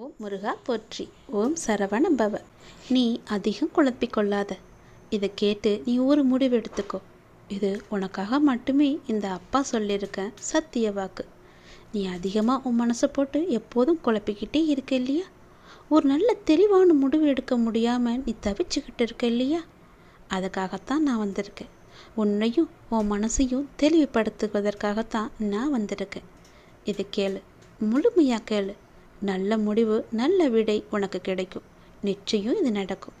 ஓம் முருகா போற்றி. ஓம் சரவண பவ நீ அதிகம் குழப்பிக் கொள்ளாத. இதை கேட்டு நீ ஒரு முடிவு எடுத்துக்கோ. இது உனக்காக மட்டுமே இந்த அப்பா சொல்லியிருக்க சத்திய வாக்கு. நீ அதிகமாக உன் மனசை போட்டு எப்போதும் குழப்பிக்கிட்டே இருக்க இல்லையா? ஒரு நல்ல தெளிவான முடிவு எடுக்க முடியாமல் நீ தவிச்சுக்கிட்டு இருக்க இல்லையா? அதுக்காகத்தான் நான் வந்திருக்கேன். உன்னையும் உன் மனசையும் தெளிவுபடுத்துவதற்காகத்தான் நான் வந்திருக்கேன். இதை கேளு. முழுமையாக கேளு. நல்ல முடிவு நல்ல விடை உனக்கு கிடைக்கும். நிச்சயம் இது நடக்கும்.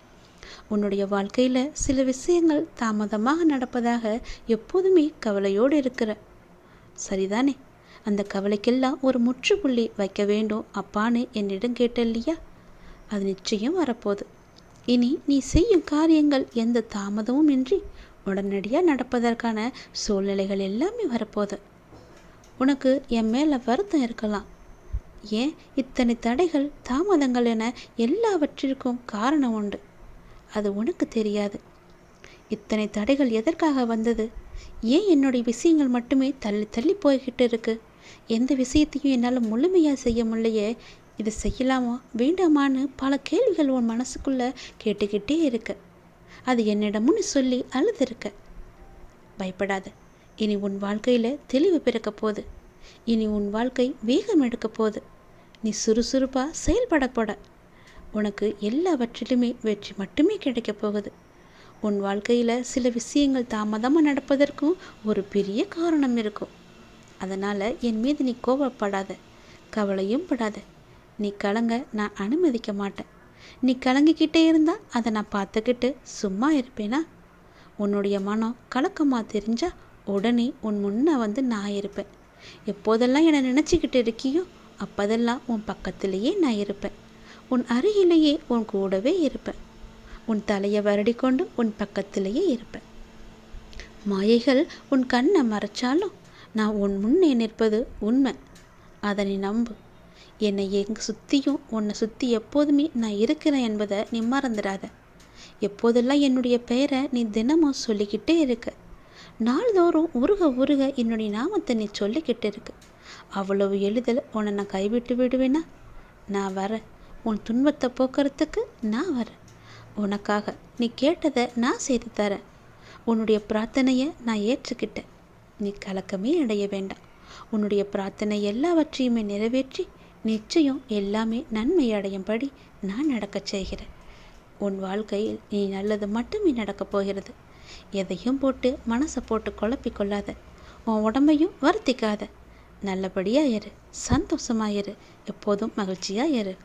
உன்னுடைய வாழ்க்கையில் சில விஷயங்கள் தாமதமாக நடப்பதாக எப்போதுமே கவலையோடு இருக்கிற. சரிதானே? அந்த கவலைக்கெல்லாம் ஒரு முற்றுப்புள்ளி வைக்க வேண்டும் அப்பான்னு என்னிடம் கேட்ட இல்லையா அது நிச்சயம் வரப்போகுது. இனி நீ செய்யும் காரியங்கள் எந்த தாமதமும் இன்றி உடனடியாக நடப்பதற்கான சூழ்நிலைகள் எல்லாமே வரப்போகுது. உனக்கு என் மேலே வருத்தம் இருக்கலாம். ஏன்? இத்தனை தடைகள் தாமதங்கள் என எல்லாவற்றிற்கும் காரணம் உண்டு. அது உனக்கு தெரியாது. இத்தனை தடைகள் எதற்காக வந்தது? ஏன் என்னுடைய விஷயங்கள் மட்டுமே தள்ளி தள்ளி போய்கிட்டு இருக்கு? எந்த விஷயத்தையும் என்னால் முழுமையாக செய்ய முடியலையே. இது செய்யலாமா வேண்டாமான்னு பல கேள்விகள் உன் மனசுக்குள்ளே கேட்டுக்கிட்டே இருக்கு. அது என்னிடமும் சொல்லி அழுதுருக்க. பயப்படாத. இனி உன் வாழ்க்கையில் தெளிவு பிறக்க போகுது. இனி உன் வாழ்க்கை வேகம் எடுக்க போகுது. நீ சுறுசுறுப்பாக செயல்படப்பட. உனக்கு எல்லாவற்றிலுமே வெற்றி மட்டுமே கிடைக்கப் போகுது. உன் வாழ்க்கையில் சில விஷயங்கள் தாமதமாக நடப்பதற்கும் ஒரு பெரிய காரணம் இருக்கும். அதனால் என் மீது நீ கோபப்படாத. கவலையும் படாத. நீ கலங்க நான் அனுமதிக்க மாட்டேன். நீ கலங்கிக்கிட்டே இருந்தால் அதை நான் பார்த்துக்கிட்டு சும்மா இருப்பேனா? உன்னுடைய மனம் கலக்கமாக தெரிஞ்சால் உடனே உன் முன்னே வந்து நான் இருப்பேன். எப்போதெல்லாம் என்னை நினச்சிக்கிட்டு இருக்கியோ அப்போதெல்லாம் உன் பக்கத்திலேயே நான் இருப்பேன். உன் அருகிலேயே உன் கூடவே இருப்பேன். உன் தலையை வருடிக்கொண்டு உன் பக்கத்திலேயே இருப்பேன். மாயைகள் உன் கண்ணை மறைச்சாலும் நான் உன் முன்னே நிற்பது உண்மை. அதை நீ நம்பு. என்னை எங்கே சுற்றியும் உன்னை சுற்றி எப்போதுமே நான் இருக்கிறேன் என்பதை நீ மறந்துடாத. எப்போதெல்லாம் என்னுடைய பெயரை நீ தினமும் சொல்லிக்கிட்டே இருக்க நாள்தோறும் உருக உருக என்னுடைய நாமத்தை நீ சொல்லிக்கிட்டு இருக்கு. அவ்வளவு எளிதில் உன்னை நான் கைவிட்டு விடுவேனா? நான் வரேன். உன் துன்பத்தை போக்குறதுக்கு நான் வரேன். உனக்காக நீ கேட்டதை நான் செய்து தரேன். உன்னுடைய பிரார்த்தனையை நான் ஏற்றுக்கிட்டேன். நீ கலக்கமே அடைய வேண்டாம். உன்னுடைய பிரார்த்தனை எல்லாவற்றையுமே நிறைவேற்றி நிச்சயம் எல்லாமே நன்மை அடையும்படி நான் நடக்கச் செய்கிறேன். உன் வாழ்க்கையில் நீ நல்லது மட்டுமே நடக்கப் போகிறது. எதையும் போட்டு மனசை போட்டு குழப்பிக் கொள்ளாத. உன் உடம்பையும் வருத்திக்காத. நல்லபடியாக இரு. சந்தோஷமாக இரு. எப்போதும் மகிழ்ச்சியாக இரு.